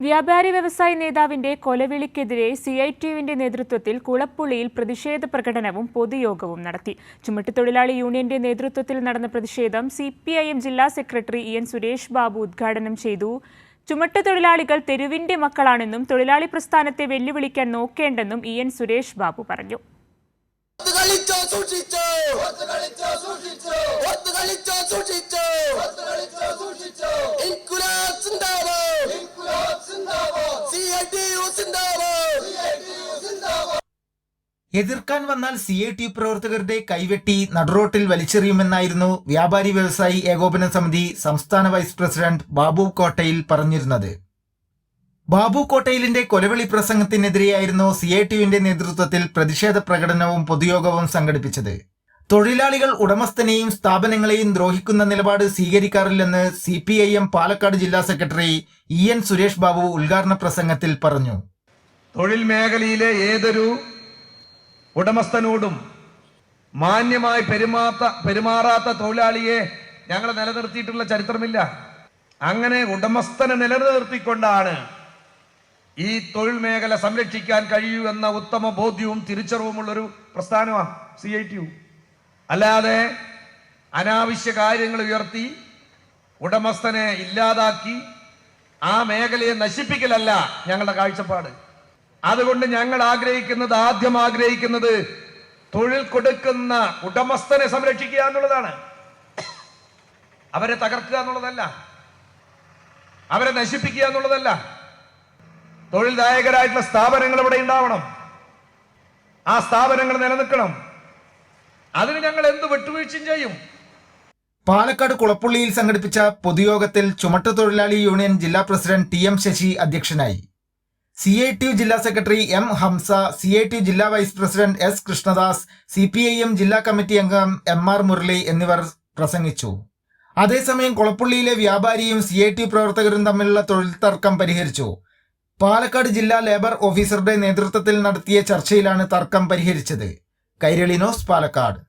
വ്യാപാരി വ്യവസായ നേതാവിന്റെ കൊലവിളിക്കെതിരെ സി ഐ ടിയുവിന്റെ നേതൃത്വത്തിൽ കുളപ്പുള്ളിയിൽ പ്രതിഷേധ പ്രകടനവും പൊതുയോഗവും നടത്തി. ചുമട്ടുതൊഴിലാളി യൂണിയന്റെ നേതൃത്വത്തിൽ നടന്ന പ്രതിഷേധം സി ജില്ലാ secretary E N Suresh Babu ഉദ്ഘാടനം ചെയ്തു. ചുമട്ടുതൊഴിലാളികൾ തെരുവിന്റെ മക്കളാണെന്നും തൊഴിലാളി പ്രസ്ഥാനത്തെ വെല്ലുവിളിക്കാൻ നോക്കേണ്ടെന്നും ഇ എൻ സുരേഷ് ബാബു പറഞ്ഞു. എതിർക്കാൻ വന്നാൽ സി ഐ ടി പ്രവർത്തകരുടെ കൈവെട്ടി നടുറോട്ടിൽ വലിച്ചെറിയുമെന്നായിരുന്നു വ്യാപാരി വ്യവസായി ഏകോപന സമിതി സംസ്ഥാന വൈസ് പ്രസിഡന്റ് ബാബു കോട്ടയിൽ പറഞ്ഞിരുന്നത്. ബാബു കോട്ടയിലിന്റെ കൊലവിളി പ്രസംഗത്തിനെതിരെയായിരുന്നു സി ഐ ടിയുവിന്റെ നേതൃത്വത്തിൽ പ്രതിഷേധ പ്രകടനവും പൊതുയോഗവും സംഘടിപ്പിച്ചത്. തൊഴിലാളികൾ ഉടമസ്ഥനെയും സ്ഥാപനങ്ങളെയും ദ്രോഹിക്കുന്ന നിലപാട് സ്വീകരിക്കാറില്ലെന്ന് C P I M Palakkad ജില്ലാ secretary E N Suresh Babu ഉദ്ഘാടന പ്രസംഗത്തിൽ പറഞ്ഞു. തൊഴിൽ മേഖലയിലെ ഏതൊരു ഉടമസ്ഥനോടും മാന്യമായി പെരുമാത്ത പെരുമാറാത്ത തൊഴിലാളിയെ ഞങ്ങൾ നിലനിർത്തിയിട്ടുള്ള ചരിത്രമില്ല. അങ്ങനെ ഉടമസ്ഥനെ നിലനിർത്തിക്കൊണ്ടാണ് ഈ തൊഴിൽ മേഖല സംരക്ഷിക്കാൻ കഴിയൂ എന്ന ഉത്തമ ബോധ്യവും തിരിച്ചറിവുമുള്ളൊരു പ്രസ്ഥാനമാണ് സി ഐ ടി യു. അല്ലാതെ അനാവശ്യ കാര്യങ്ങൾ ഉയർത്തി ഉടമസ്ഥനെ ഇല്ലാതാക്കി ആ മേഖലയെ നശിപ്പിക്കലല്ല ഞങ്ങളുടെ കാഴ്ചപ്പാട്. അതുകൊണ്ട് ഞങ്ങൾ ആഗ്രഹിക്കുന്നത് ആദ്യം ആഗ്രഹിക്കുന്നത് തൊഴിൽ കൊടുക്കുന്ന ഉടമസ്ഥനെ സംരക്ഷിക്കുക എന്നുള്ളതാണ്. അവരെ തകർക്കുക എന്നുള്ളതല്ല. അവരെ നശിപ്പിക്കുക എന്നുള്ളതല്ല. തൊഴിൽദായകരായിട്ടുള്ള സ്ഥാപനങ്ങൾ ഇവിടെ ഉണ്ടാവണം? ആ സ്ഥാപനങ്ങൾ നിലനിൽക്കണം. അതിന് ഞങ്ങൾ എന്ത് വിട്ടുവീഴ്ചയും ചെയ്യും? പാലക്കാട് കുളപ്പുള്ളിയിൽ സംഘടിപ്പിച്ച പൊതുയോഗത്തിൽ ചുമട്ട തൊഴിലാളി യൂണിയൻ ജില്ലാ പ്രസിഡന്റ് ടി എം ശശി അധ്യക്ഷനായി. സി ഐ ടി യു ജില്ലാ secretary M Hamsa C I T U ജില്ലാ vice president S Krishnadas C P I M ജില്ലാ കമ്മിറ്റി അംഗം എം ആർ മുരളി എന്നിവർ പ്രസംഗിച്ചു. അതേസമയം കുളപ്പുള്ളിയിലെ വ്യാപാരിയും സി ഐ ടി പ്രവർത്തകരും തമ്മിലുള്ള തൊഴിൽ തർക്കം പരിഹരിച്ചു. പാലക്കാട് ജില്ലാ ലേബർ ഓഫീസറുടെ നേതൃത്വത്തിൽ നടത്തിയ ചർച്ചയിലാണ് തർക്കം പരിഹരിച്ചത്. കൈരളിനോസ് പാലക്കാട്.